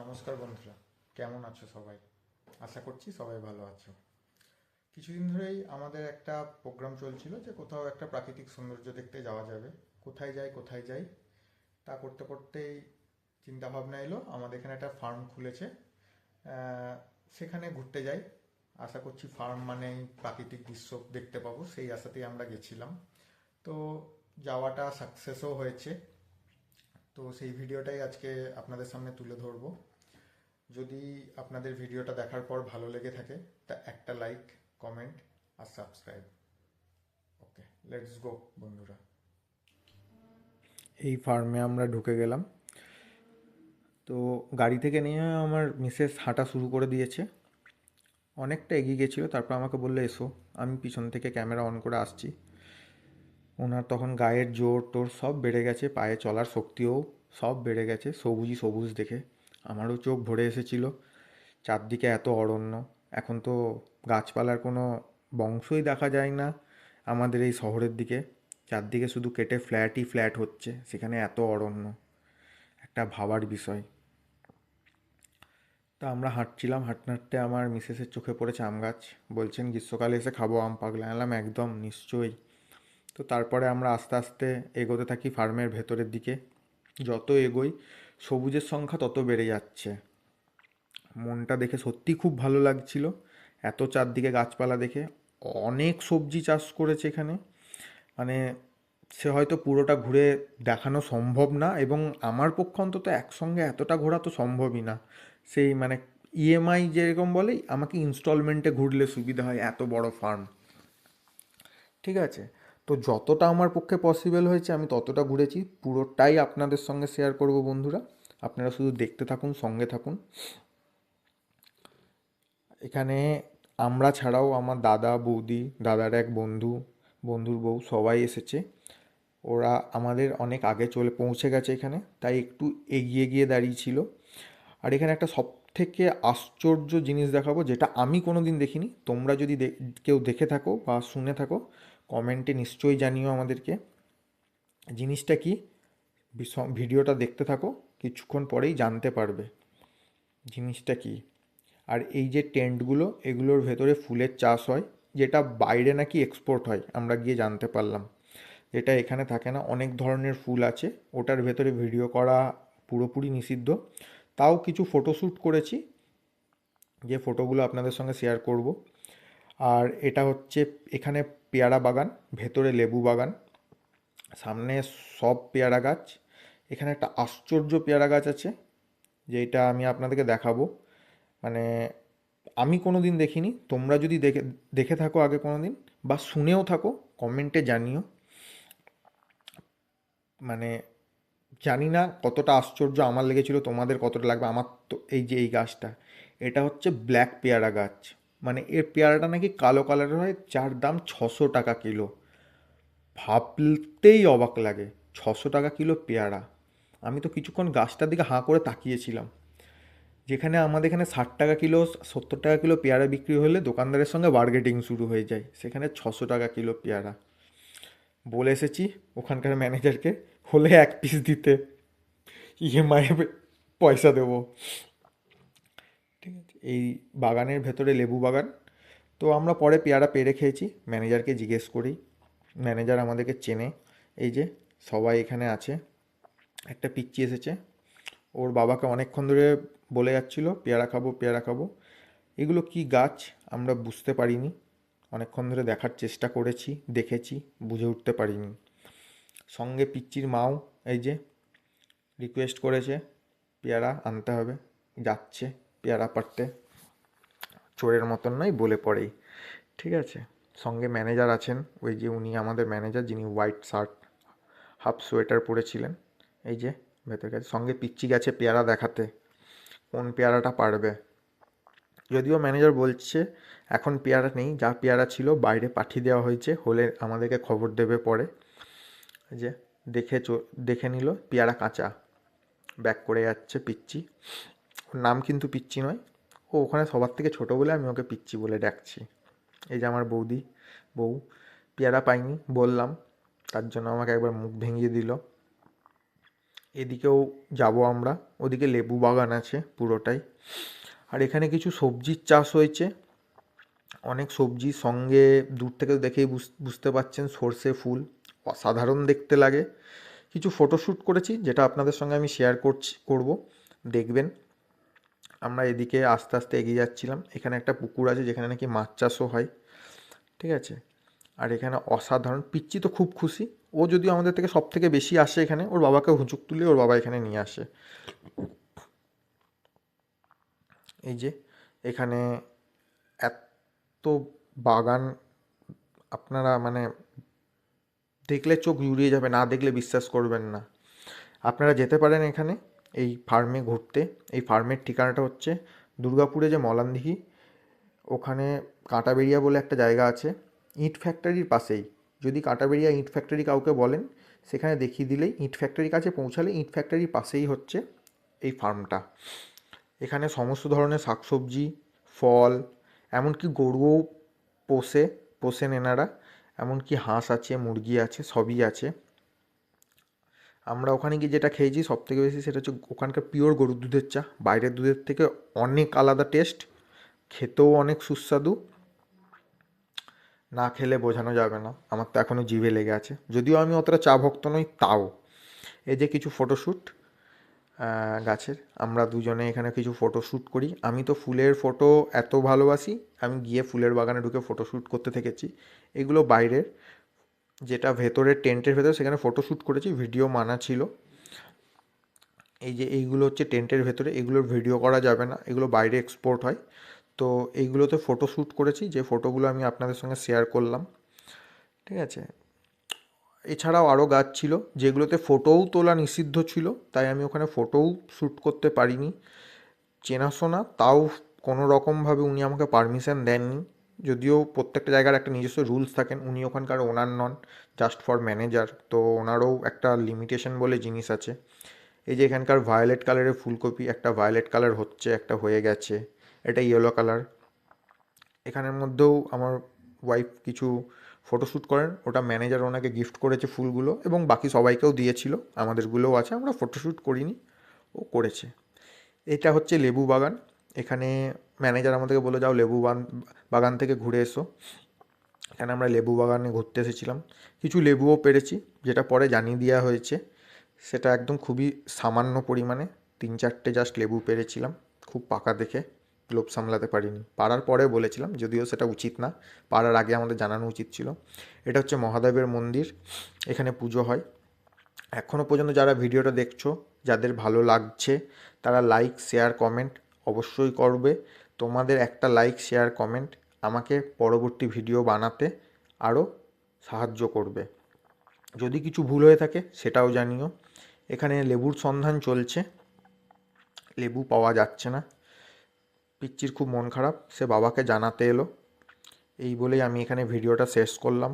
নমস্কার বন্ধুরা, কেমন আছো সবাই? আশা করছি সবাই ভালো আছো। কিছুদিন ধরেই আমাদের একটা প্রোগ্রাম চলছিল যে কোথাও একটা প্রাকৃতিক সৌন্দর্য দেখতে যাওয়া যাবে। কোথায় যাই কোথায় যাই, তা করতে করতেই চিন্তা ভাবনা এলো, আমাদের এখানে একটা ফার্ম খুলেছে। সেখানে ঘুরতে যাই। আশা করছি ফার্ম মানেই প্রাকৃতিক দৃশ্য দেখতে পাবো, সেই আশাতেই আমরা গেছিলাম। তো যাওয়াটা সাকসেসও হয়েছে। তো সেই ভিডিওটাই আজকে আপনাদের সামনে তুলে ধরবো। যদি আপনাদের ভিডিওটা দেখার পর ভালো লেগে থাকে, তা একটা লাইক কমেন্ট আর সাবস্ক্রাইব ওকে লেটস গো বন্ধুরা। এই ফার্মে আমরা ঢুকে গেলাম। তো গাড়ি থেকে নিয়ে আমার মিসেস হাঁটা শুরু করে দিয়েছে। অনেকটা এগিয়ে গেছিল, তারপর আমাকে বলল, এসো, আমি পিছন থেকে ক্যামেরা অন করে আসছি। ওনার তখন গায়ের জোর টোর সব বেড়ে গেছে, পায়ে চলার শক্তিও সব বেড়ে গেছে, সবুজই সবুজ দেখে। আমারও চোখ ভরে এসেছিল। চারদিকে এত অরণ্য, এখন তো গাছপালার কোনো বংশই দেখা যায় না আমাদের এই শহরের দিকে। চারদিকে শুধু কেটে ফ্ল্যাটই ফ্ল্যাট হচ্ছে, সেখানে এত অরণ্য, একটা ভাবার বিষয়। তা আমরা হাঁটছিলাম হাঁটতে হাঁটতে আমার মিসেসের চোখে পড়েছে আম গাছ। বলছেন, গ্রীষ্মকালে এসে খাব আম পাগলা। এলাম, একদম, নিশ্চয়ই। তো তারপরে আমরা আস্তে আস্তে এগোতে থাকি ফার্মের ভেতরের দিকে। যত এগোই সবুজের সংখ্যা তত বেড়ে যাচ্ছে। মনটা দেখে সত্যি খুব ভালো লাগছিল। এত চারদিকে গাছপালা দেখে অনেক সবজি চাষ করেছে এখানে। মানে সে হয়তো পুরোটা ঘুরে দেখানো সম্ভব না এবং আমার পক্ষে অন্তত একসঙ্গে এতটা ঘোরা তো সম্ভবই না। সেই মানে ইএমআই যেরকম বলে, আমাকে ইনস্টলমেন্টে ঘুরলে সুবিধা হয়, এত বড় ফার্ম ঠিক আছে? তো যতটা আমার পক্ষে পসিবল হয়েছে, আমি ততটা ঘুরেছি। পুরোটাই আপনাদের সঙ্গে শেয়ার করব বন্ধুরা। আপনারা শুধু দেখতে থাকুন, সঙ্গে থাকুন। এখানে আমরা ছাড়াও আমার দাদা, বৌদি, দাদার এক বন্ধু, বন্ধুর বউ সবাই এসেছে। ওরা আমাদের অনেক আগে চলে, পৌঁছে গেছে এখানে, তাই একটু এগিয়ে গিয়ে দাঁড়িয়েছিল আর এখানে একটা সব থেকে আশ্চর্য জিনিস দেখাবো, যেটা আমি কোনো দিন দেখিনি। তোমরা যদি কেউ দেখে থাকো বা শুনে থাকো কমেন্টে নিশ্চয়ই জানিও আমাদেরকে। জিনিসটা কি? ভিডিওটা দেখতে থাকো, কিছুক্ষণ পরেই জানতে পারবে। জিনিসটা কি? আর এই যে টেন্টগুলো, এগুলোর ভেতরে ফুলের চাষ হয়, যেটা বাইরে নাকি এক্সপোর্ট হয়, আমরা গিয়ে জানতে পারলাম। যেটা এখানে থাকে না, অনেক ধরনের ফুল আছে, ওটার ভেতরে ভিডিও করা পুরোপুরি নিষিদ্ধ। তাও কিছু ফটোশ্যুট করেছি, যে ফটোগুলো আপনাদের সঙ্গে শেয়ার করব। আর এটা হচ্ছে, এখানে পেয়ারা বাগান, ভেতরে লেবু বাগান, সামনে সব পেয়ারা গাছ। এখানে একটা আশ্চর্য পেয়ারা গাছ আছে যেটা আমি আপনাদেরকে দেখাবো। মানে আমি কোনো দিন দেখিনি, তোমরা যদি দেখে দেখে থাকো আগে কোনো দিন বা শুনেও থাকো, কমেন্টে জানিও। মানে জানি না কতটা আশ্চর্য আমার লেগেছিল, তোমাদের কতটা লাগবে, আমার তো এই যে এই গাছটা, এটা হচ্ছে ব্ল্যাক পেয়ারা গাছ। মানে এর পেয়ারাটা নাকি কালো কালারের হয়, যার দাম ছশো টাকা কিলো। ভাবতেই অবাক লাগে, ছশো টাকা কিলো পেয়ারা। আমি তো কিছুক্ষণ গাছটার দিকে হাঁ করে তাকিয়েছিলাম। যেখানে আমাদের এখানে ষাট টাকা কিলো, সত্তর টাকা কিলো পেয়ারা বিক্রি হলে দোকানদারের সঙ্গে বার্গেটিং শুরু হয়ে যায়। সেখানে ছশো টাকা কিলো পেয়ারা। বলে এসেছি ওখানকার ম্যানেজারকে হলে এক পিস দিতে। ইএমআই পয়সা দেবো। এই বাগানের ভেতরে লেবু বাগান। তো আমরা পরে পেয়ারা পেরে খেয়েছি। ম্যানেজারকে জিজ্ঞেস করি। ম্যানেজার আমাদেরকে চেনে। এই যে সবাই এখানে আছে। একটা পিচ্চি এসেছে। ওর বাবাকে অনেকক্ষণ ধরে বলে যাচ্ছিল, পেয়ারা খাব পেয়ারা খাব। এগুলো কি গাছ? আমরা বুঝতে পারিনি। অনেকক্ষণ ধরে দেখার চেষ্টা করেছি, দেখেছি, বুঝে উঠতে পারিনি। সঙ্গে পিচ্চির মাও এই যে রিকোয়েস্ট করেছে, পেয়ারা আনতে হবে, যাচ্ছে। পেয়ারা পাড়তে চোরের মতন নয়, বলে পড়েই। ঠিক আছে, সঙ্গে ম্যানেজার আছেন। ওই যে উনি আমাদের ম্যানেজার, যিনি হোয়াইট শার্ট, হাফ সোয়েটার পরেছিলেন। এই যে, ভেতর গেছে। সঙ্গে পিচ্ছি গেছে পেয়ারা দেখাতে। কোন পেয়ারাটা পারবে? যদিও ম্যানেজার বলছে, এখন পেয়ারা নেই। যা পেয়ারা ছিল, বাইরে পাঠিয়ে দেওয়া হয়েছে। হলে আমাদেরকে খবর দেবে পরে। যে, দেখে দেখে নিল, পেয়ারা কাঁচা। ব্যাক করে যাচ্ছে পিচ্চি। ওর নাম কিন্তু পিচ্চি নয়। ও ওখানে সবার থেকে ছোট বলে আমি ওকে পিচ্চি বলে ডাকছি। এই যে আমার বৌদি, বউ, পেয়ারা পাইনি বললাম, তার জন্য আমাকে একবার মুখ ভেঙিয়ে দিল। এদিকেও যাব আমরা, ওদিকে লেবু বাগান আছে পুরোটাই। আর এখানে কিছু সবজির চাষ হয়েছে। অনেক সবজি সঙ্গে দূর থেকে দেখেই বুঝ- বুঝতে পাচ্ছেন সর্ষে ফুল, অসাধারণ দেখতে লাগে। কিছু ফটোশ্যুট করেছি, যেটা আপনাদের সঙ্গে আমি শেয়ার করছি, করব, দেখবেন। আমরা এদিকে আস্তে আস্তে এগিয়ে যাচ্ছিলাম। এখানে একটা পুকুর আছে যেখানে নাকি মাছ চাষও হয়। ঠিক আছে? আর এখানে অসাধারণ। পিচ্চি তো খুব খুশি। ও যদিও আমাদের থেকে সব থেকে বেশি আসে এখানে, ওর বাবাকে হুঁচুক তুলে ওর বাবা এখানে নিয়ে আসে। এই যে, এখানে এত বাগান, আপনারা মানে দেখলে চোখ জুড়িয়ে যাবে, না দেখলে বিশ্বাস করবেন না। আপনারা যেতে পারেন এখানে। এই ফার্মে ঘুরতে। এই ফার্মের ঠিকানাটা হচ্ছে দুর্গাপুরে যে মলানদিঘি, ওখানে কাঁটাবেড়িয়া বলে একটা জায়গা আছে। ইট ফ্যাক্টরির পাশেই। যদি কাঁটাবেড়িয়া ইট ফ্যাক্টরি কাউকে বলেন, সেখানে দেখিয়ে দিলেই ইট ফ্যাক্টরির কাছে পৌঁছালে ইট ফ্যাক্টরির পাশেই হচ্ছে এই ফার্মটা এখানে সমস্ত ধরনের শাকসবজি, ফল, এমনকি গরুও পোষে, পোষেন এনারা। এমনকি হাঁস আছে, মুরগি আছে, সবই আছে। আমরা ওখানে গিয়ে যেটা খেয়েছি সব থেকে বেশি সেটা হচ্ছে ওখানকার পিওর গরুর দুধের চা। বাইরের দুধের থেকে অনেক আলাদা টেস্ট খেতেও অনেক সুস্বাদু। না খেলে বোঝানো যাবে না, আমার তো এখনও জিভে লেগে আছে। যদিও আমি অতটা চা ভক্ত নই, তাও। এই যে কিছু ফটোশ্যুট গাছের, আমরা দুজনে এখানে কিছু ফটো শ্যুট করি। আমি তো ফুলের ফটো এত ভালোবাসি, আমি গিয়ে ফুলের বাগানে ঢুকে ফটোশ্যুট করতে থেকেছি। এগুলো বাইরের। যেটা ভেতরের টেন্টের ভেতরে, সেখানে ফটো শ্যুট করেছি ভিডিও মানা ছিল। এই যে এইগুলো হচ্ছে টেন্টের ভেতরে, এগুলোর ভিডিও করা যাবে না, এগুলো বাইরে এক্সপোর্ট হয়। তো এইগুলোতে ফটো শ্যুট করেছি, যে ফটোগুলো আমি আপনাদের সঙ্গে শেয়ার করলাম। ঠিক আছে? এছাড়াও আরও গাছ ছিল, যেগুলোতে ফটোও তোলা নিষিদ্ধ ছিল, তাই আমি ওখানে ফটোও শ্যুট করতে পারিনি। চেনাশোনা, তাও কোনো রকমভাবে উনি আমাকে পারমিশন দেননি। যদিও প্রত্যেকটা জায়গার একটা নিজস্ব রুলস থাকেন, উনি ওখানকার owner non just for manager তো ওনারও একটা লিমিটেশন বলে জিনিস আছে। এই যে এখানকার ভায়োলেট কালারের ফুলকপি, একটা ভায়োলেট কালার হচ্ছে, একটা হয়ে গেছে, এটা ইয়েলো কালার এখানের মধ্যেও আমার ওয়াইফ কিছু ফটোশ্যুট করেন, ওটা ম্যানেজার ওনাকে গিফট করেছে ফুলগুলো, এবং বাকি সবাইকেও দিয়েছিল, আমাদেরগুলোও আছে, আমরা ফটোশ্যুট করিনি, ও করেছে। এটা হচ্ছে লেবু বাগান, এখানে ম্যানেজার আমাদেরকে বলে, যাও লেবু বাগান থেকে ঘুরে এসো। এখানে আমরা লেবু বাগানে ঘুরতে এসেছিলাম। কিছু লেবুও পেরেছি, যেটা পরে জানিয়ে দেওয়া হয়েছে। সেটা একদম খুবই সামান্য পরিমাণে, তিন চারটে জাস্ট লেবু পেরেছিলাম, খুব পাকা দেখে, লোভ সামলাতে পারিনি। পাড়ার পরে বলেছিলাম, যদিও সেটা উচিত না, পাড়ার আগে আমাদের জানানো উচিত ছিল। এটা হচ্ছে মহাদেবের মন্দির, এখানে পুজো হয়। এখনও পর্যন্ত যারা ভিডিওটা দেখছ, যাদের ভালো লাগছে, তারা লাইক শেয়ার কমেন্ট অবশ্যই করবে। তোমাদের একটা লাইক শেয়ার কমেন্ট আমাকে পরবর্তী ভিডিও বানাতে আরও সাহায্য করবে। যদি কিছু ভুল হয়ে থাকে সেটাও জানিও। এখানে লেবুর সন্ধান চলছে। লেবু পাওয়া যাচ্ছে না। পিচ্চির খুব মন খারাপ। সে বাবাকে জানাতে এলো। এই বলেই আমি এখানে ভিডিওটা শেষ করলাম।